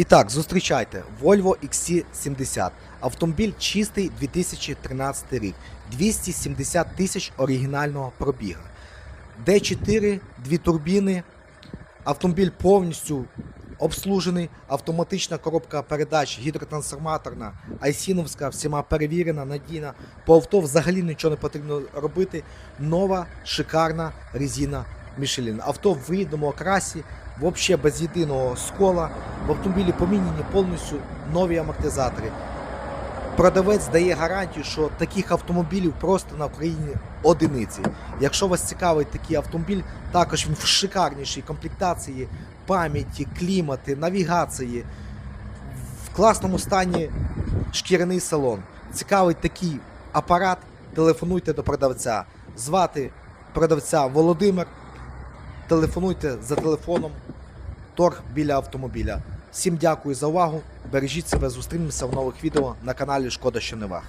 І так, зустрічайте Volvo XC70. Автомобіль чистий 2013 рік. 270 тисяч оригінального пробіга. D4, дві турбіни. Автомобіль повністю обслужений. Автоматична коробка передач, гідротрансформаторна, айсіновська, всіма перевірена, надійна. По авто взагалі нічого не потрібно робити. Нова, шикарна резина Michelin. Авто в рідному окрасі, взагалі без єдиного скола. В автомобілі поміняні повністю нові амортизатори. Продавець дає гарантію, що таких автомобілів просто на Україні одиниці. Якщо вас цікавить такий автомобіль, також він в шикарнішій комплектації, пам'яті, клімати, навігації, в класному стані шкіряний салон. Цікавить такий апарат, телефонуйте до продавця. Звати продавця Володимир. Телефонуйте за телефоном торг біля автомобіля. Всім дякую за увагу. Бережіть себе, зустрінемося в нових відео на каналі Шкода що не вах.